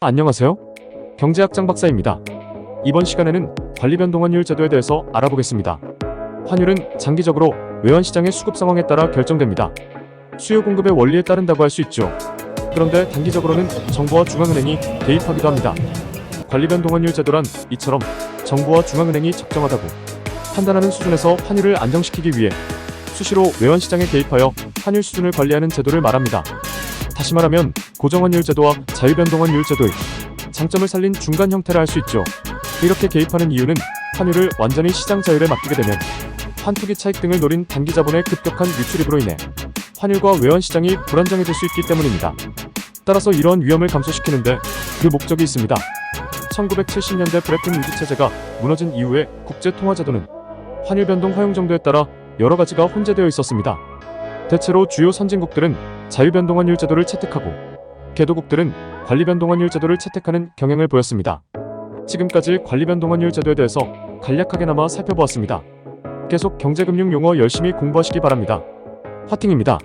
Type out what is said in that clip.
안녕하세요. 경제학장 박사입니다. 이번 시간에는 관리 변동환율 제도에 대해서 알아보겠습니다. 환율은 장기적으로 외환 시장의 수급 상황에 따라 결정됩니다. 수요 공급의 원리에 따른다고 할 수 있죠. 그런데 단기적으로는 정부와 중앙은행이 개입하기도 합니다. 관리 변동환율 제도란 이처럼 정부와 중앙은행이 적정하다고 판단하는 수준에서 환율을 안정시키기 위해 수시로 외환 시장에 개입하여 환율 수준을 관리하는 제도를 말합니다. 다시 말하면 고정환율 제도와 자유변동환율 제도의 장점을 살린 중간 형태라 할 수 있죠. 이렇게 개입하는 이유는 환율을 완전히 시장 자율에 맡기게 되면 환투기 차익 등을 노린 단기 자본의 급격한 유출입으로 인해 환율과 외환 시장이 불안정해질 수 있기 때문입니다. 따라서 이러한 위험을 감소시키는데 그 목적이 있습니다. 1970년대 브레튼 우드 체제가 무너진 이후에 국제 통화 제도는 환율 변동 허용 정도에 따라 여러 가지가 혼재되어 있었습니다. 대체로 주요 선진국들은 자유변동환율 제도를 채택하고 개도국들은 관리변동환율 제도를 채택하는 경향을 보였습니다. 지금까지 관리변동환율 제도에 대해서 간략하게나마 살펴보았습니다. 계속 경제금융 용어 열심히 공부하시기 바랍니다. 화팅입니다.